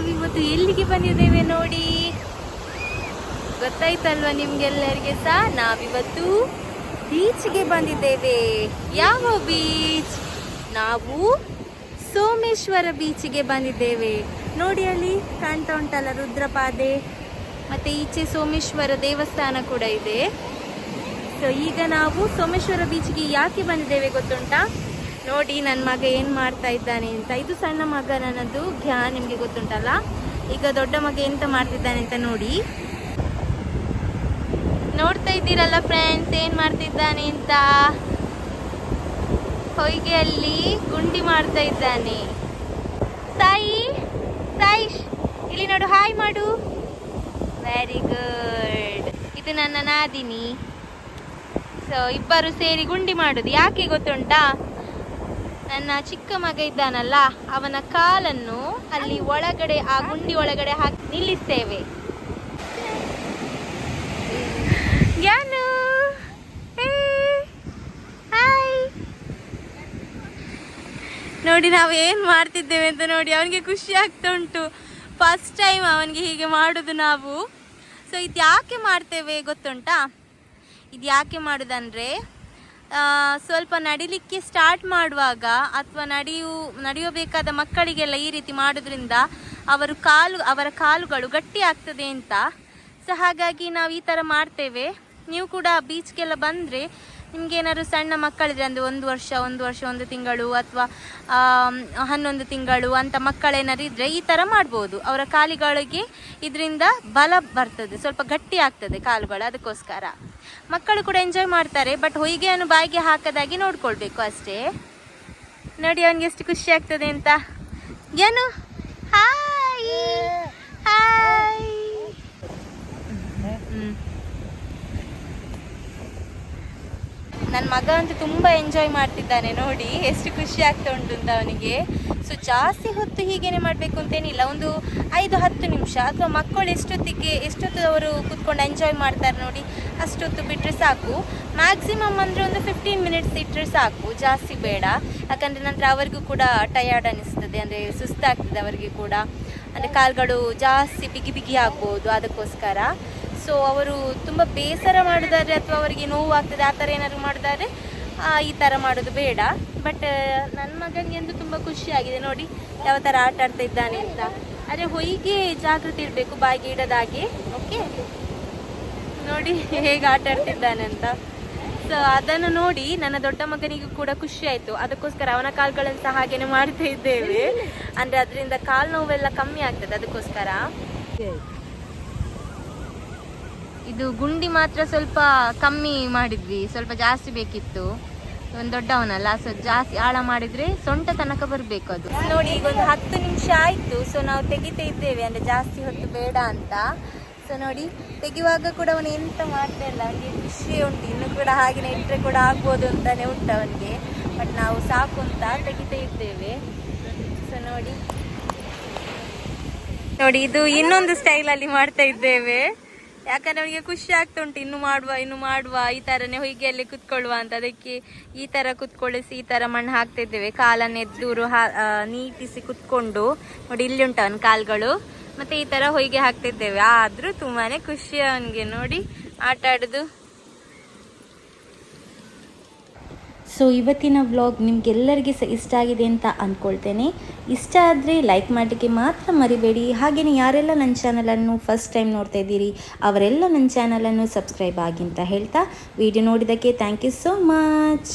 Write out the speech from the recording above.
ನಾವಿವತ್ತು ಎಲ್ಲಿಗೆ ಬಂದಿದ್ದೇವೆ ನೋಡಿ? ಗೊತ್ತಾಯ್ತಲ್ವ ನಿಮ್ಗೆಲ್ಲರಿಗೆ ಸಹ ನಾವಿವತ್ತು ಬೀಚ್ಗೆ ಬಂದಿದ್ದೇವೆ. ಯಾವ ಬೀಚ್? ನಾವು ಸೋಮೇಶ್ವರ ಬೀಚ್ಗೆ ಬಂದಿದ್ದೇವೆ. ನೋಡಿ ಅಲ್ಲಿ ಕಾಣ್ತಾ ಉಂಟಲ್ಲ ರುದ್ರಪಾದೆ? ಮತ್ತೆ ಈಚೆ ಸೋಮೇಶ್ವರ ದೇವಸ್ಥಾನ ಕೂಡ ಇದೆ. ಸೊ ಈಗ ನಾವು ಸೋಮೇಶ್ವರ ಬೀಚ್ಗೆ ಯಾಕೆ ಬಂದಿದ್ದೇವೆ ಗೊತ್ತುಂಟಾ? ನೋಡಿ ನನ್ನ ಮಗ ಏನು ಮಾಡ್ತಾ ಇದ್ದಾನೆ ಅಂತ. ಇದು ಸಣ್ಣ ಮಗ ನನ್ನದು. ಘ್ಯಾ ನಿಮಗೆ ಗೊತ್ತುಂಟಲ್ಲ? ಈಗ ದೊಡ್ಡ ಮಗ ಎಂತ ಮಾಡ್ತಿದ್ದಾನೆ ಅಂತ ನೋಡಿ. ನೋಡ್ತಾ ಇದ್ದೀರಲ್ಲ ಫ್ರೆಂಡ್ಸ್ ಏನು ಮಾಡ್ತಿದ್ದಾನೆ ಅಂತ? ಹೊಯ್ಗೆಯಲ್ಲಿ ಗುಂಡಿ ಮಾಡ್ತಾ ಇದ್ದಾನೆ. ತಾಯಿ ತಾಯಿ ಇಲ್ಲಿ ನೋಡು, ಹಾಯ್ ಮಾಡು. ವೆರಿ ಗುಡ್ ಇದು ನನ್ನ ನಾದಿನಿ. ಸೊ ಇಬ್ಬರು ಸೇರಿ ಗುಂಡಿ ಮಾಡುದು. ಯಾಕೆ ಗೊತ್ತುಂಟಾ? ನನ್ನ ಚಿಕ್ಕ ಮಗ ಇದ್ದಾನಲ್ಲ, ಅವನ ಕಾಲನ್ನು ಅಲ್ಲಿ ಒಳಗಡೆ, ಆ ಗುಂಡಿ ಒಳಗಡೆ ಹಾಕಿ ನಿಲ್ಲಿಸ್ತೇವೆ. ಯಾನು? ನೋಡಿ, ನಾವು ಏನು ಮಾಡ್ತಿದ್ದೇವೆ ಅಂತ ನೋಡಿ, ಅವನಿಗೆ ಖುಷಿ ಆಗ್ತಾ ಉಂಟು. ಫಸ್ಟ್ ಟೈಮ್ ಅವನಿಗೆ ಹೀಗೆ ಮಾಡೋದು ನಾವು. ಸೊ ಇದು ಯಾಕೆ ಮಾಡ್ತೇವೆ ಗೊತ್ತುಂಟಾ? ಇದು ಯಾಕೆ ಮಾಡೋದಂದರೆ ಸ್ವಲ್ಪ ನಡಿಲಿಕ್ಕೆ ಸ್ಟಾರ್ಟ್ ಮಾಡುವಾಗ ಅಥವಾ ನಡೆಯು, ನಡೆಯಬೇಕಾದ ಮಕ್ಕಳಿಗೆಲ್ಲ ಈ ರೀತಿ ಮಾಡೋದ್ರಿಂದ ಅವರು ಕಾಲು, ಅವರ ಕಾಲುಗಳು ಗಟ್ಟಿ ಆಗ್ತದೆ ಅಂತ. ಸೊ ಹಾಗಾಗಿ ನಾವು ಈ ಥರ ಮಾಡ್ತೇವೆ. ನೀವು ಕೂಡ ಬೀಚ್ಗೆಲ್ಲ ಬಂದರೆ ನಿಮ್ಗೆ ಏನಾದ್ರು ಸಣ್ಣ ಮಕ್ಕಳಿದ್ರೆ ಅಂದರೆ ಒಂದು ವರ್ಷ ಒಂದು ವರ್ಷ ಒಂದು ತಿಂಗಳು ಅಥವಾ ಹನ್ನೊಂದು ತಿಂಗಳು ಅಂತ ಮಕ್ಕಳೇನಾದ್ರು ಇದ್ದರೆ ಈ ಥರ ಮಾಡ್ಬೋದು. ಅವರ ಕಾಲಿಗಳಿಗೆ ಇದರಿಂದ ಬಲ ಬರ್ತದೆ. ಸ್ವಲ್ಪ ಗಟ್ಟಿ ಆಗ್ತದೆ ಕಾಲುಗಳು ಅದಕ್ಕೋಸ್ಕರ. ಮಕ್ಕಳು ಕೂಡ ಎಂಜಾಯ್ ಮಾಡ್ತಾರೆ ಬಟ್ ಹೊಯ್ಗೆಯನ್ನು ಬಾಯಿಗೆ ಹಾಕದಾಗಿ ನೋಡ್ಕೊಳ್ಬೇಕು ಅಷ್ಟೇ. ನೋಡಿ ಅವನಿಗೆ ಎಷ್ಟು ಖುಷಿ ಆಗ್ತದೆ ಅಂತ. ಏನು ಹಾಯ್! ಹಾಯ್! ನನ್ನ ಮಗ ಅಂತೂ ತುಂಬ ಎಂಜಾಯ್ ಮಾಡ್ತಿದ್ದಾನೆ ನೋಡಿ. ಎಷ್ಟು ಖುಷಿ ಆಗ್ತಾ ಉಂಟು ಅಂತ ಅವನಿಗೆ. ಸೊ ಜಾಸ್ತಿ ಹೊತ್ತು ಹೀಗೇನೆ ಮಾಡಬೇಕು ಅಂತೇನಿಲ್ಲ ಒಂದು ಐದು, ಹತ್ತು ನಿಮಿಷ ಅಥವಾ ಮಕ್ಕಳು ಎಷ್ಟೊತ್ತಿಗೆ, ಎಷ್ಟೊತ್ತು ಅವರು ಕೂತ್ಕೊಂಡು ಎಂಜಾಯ್ ಮಾಡ್ತಾರೆ ನೋಡಿ, ಅಷ್ಟೊತ್ತು ಬಿಟ್ಟರೆ ಸಾಕು. ಮ್ಯಾಕ್ಸಿಮಮ್ ಅಂದರೆ ಒಂದು ಫಿಫ್ಟೀನ್ ಮಿನಿಟ್ಸ್ ಇಟ್ಟರೆ ಸಾಕು. ಜಾಸ್ತಿ ಬೇಡ. ಯಾಕಂದರೆ ನಂತರ ಅವರಿಗೂ ಕೂಡ ಟಯರ್ಡ್ ಅನಿಸ್ತದೆ. ಅಂದರೆ ಸುಸ್ತಾಗ್ತದೆ ಅವರಿಗೆ ಕೂಡ. ಅಂದರೆ ಕಾಲುಗಳು ಜಾಸ್ತಿ ಬಿಗಿ ಬಿಗಿ ಆಗ್ಬೋದು ಅದಕ್ಕೋಸ್ಕರ. ಸೊ ಅವರು ತುಂಬ ಬೇಸರ ಮಾಡಿದ್ದಾರೆ ಅಥವಾ ಅವರಿಗೆ ನೋವು ಆಗ್ತದೆ ಆ ಥರ ಏನಾದ್ರು ಮಾಡಿದ್ದಾರೆ ಈ ಥರ ಮಾಡೋದು ಬೇಡ. ಬಟ್ ನನ್ನ ಮಗನಿಗೆ ಅಂತೂ ತುಂಬ ಖುಷಿಯಾಗಿದೆ ನೋಡಿ, ಯಾವ ಥರ ಆಟ ಆಡ್ತಾ ಇದ್ದಾನೆ ಅಂತ. ಅದೇ ಹೊಯ್ಗೆ ಜಾಗೃತಿ ಇರಬೇಕು ಬಾಯಿಗೆ ಇಡೋದಾಗಿ ಓಕೆ ನೋಡಿ, ಹೇಗೆ ಆಟ ಆಡ್ತಿದ್ದಾನೆ ಅಂತ. ಸೊ ಅದನ್ನು ನೋಡಿ ನನ್ನ ದೊಡ್ಡ ಮಗನಿಗೂ ಕೂಡ ಖುಷಿ ಆಯಿತು. ಅದಕ್ಕೋಸ್ಕರ ಅವನ ಕಾಲುಗಳನ್ನು ಸಹ ಹಾಗೇನೆ ಮಾಡ್ತಾ ಇದ್ದೇವೆ. ಅಂದರೆ ಅದರಿಂದ ಕಾಲು ನೋವೆಲ್ಲ ಕಮ್ಮಿ ಆಗ್ತದೆ ಅದಕ್ಕೋಸ್ಕರ. ಇದು ಗುಂಡಿ ಮಾತ್ರ ಸ್ವಲ್ಪ ಕಮ್ಮಿ ಮಾಡಿದ್ವಿ, ಸ್ವಲ್ಪ ಜಾಸ್ತಿ ಬೇಕಿತ್ತು. ಒಂದು ದೊಡ್ಡವನಲ್ಲ ಸೊ ಜಾಸ್ತಿ ಆಳ ಮಾಡಿದ್ರೆ ಸೊಂಟ ತನಕ ಬರಬೇಕು ಅದು. ನೋಡಿ, ಈಗ ಒಂದು ಹತ್ತು ನಿಮಿಷ ಆಯಿತು ಸೊ ನಾವು ತೆಗಿತಾ ಇದ್ದೇವೆ, ಅಂದರೆ ಜಾಸ್ತಿ ಹೊತ್ತು ಬೇಡ ಅಂತ. ಸೊ ನೋಡಿ, ತೆಗೆಯುವಾಗ ಕೂಡ ಅವನು ಎಂತ ಮಾಡ್ತಾ ಇಲ್ಲ ಅವನಿಗೆ ಖುಷಿ ಉಂಟು, ಇನ್ನು ಕೂಡ ಹಾಗೆ ಇಟ್ಟರೆ ಕೂಡ ಆಗ್ಬೋದು ಅಂತಾನೆ ಉಂಟು ಅವನಿಗೆ. ಬಟ್ ನಾವು ಸಾಕು ಅಂತ ತೆಗಿತಾ ಇದ್ದೇವೆ. ಸೊ ನೋಡಿ. ನೋಡಿ, ಇದು ಇನ್ನೊಂದು ಸ್ಟೈಲಲ್ಲಿ ಮಾಡ್ತಾ ಇದ್ದೇವೆ. ಯಾಕಂದ್ರೆ ಅವನಿಗೆ ಖುಷಿ ಆಗ್ತಾ ಉಂಟು, ಇನ್ನು ಮಾಡುವ ಇನ್ನು ಮಾಡುವ, ಈ ತರನೇ ಹೊಯ್ಗೆಯಲ್ಲಿ ಕುತ್ಕೊಳ್ಳುವ ಅಂತ. ಅದಕ್ಕೆ ಈ ತರ ಕುತ್ಕೊಳ್ಳಿಸಿ, ಈ ತರ ಮಣ್ಣು ಹಾಕ್ತಿದ್ದೇವೆ ಕಾಲನ್ನು ಎದ್ದೂರು ಹಾ ನೀಟಿಸಿ ಕುತ್ಕೊಂಡು. ನೋಡಿ, ಇಲ್ಲಿ ಉಂಟು ಅವನ ಕಾಲ್ಗಳು. ಮತ್ತೆ ಈ ತರ ಹೊಯ್ಗೆ ಹಾಕ್ತಿದ್ದೇವೆ ಆದ್ರೂ ತುಂಬಾನೇ ಖುಷಿ ಅವನಿಗೆ. ನೋಡಿ, ಆಟ ಆಡುದು. ಸೊ ಇವತ್ತಿನ ವ್ಲಾಗ್ ನಿಮಗೆಲ್ಲರಿಗೆ ಸಹ ಇಷ್ಟ ಆಗಿದೆ ಅಂತ ಅಂದ್ಕೊಳ್ತೇನೆ ಇಷ್ಟ ಆದರೆ ಲೈಕ್ ಮಾಡಲಿಕ್ಕೆ ಮಾತ್ರ ಮರಿಬೇಡಿ. ಹಾಗೆಯೇ ಯಾರೆಲ್ಲ ನನ್ನ ಚಾನಲನ್ನು ಫಸ್ಟ್ ಟೈಮ್ ನೋಡ್ತಾ ಇದ್ದೀರಿ, ಅವರೆಲ್ಲ ನನ್ನ ಚಾನಲನ್ನು ಸಬ್ಸ್ಕ್ರೈಬ್ ಆಗಿ ಅಂತ ಹೇಳ್ತಾ ವಿಡಿಯೋ ನೋಡಿದ್ದಕ್ಕೆ ಥ್ಯಾಂಕ್ ಯು ಸೋ ಮಚ್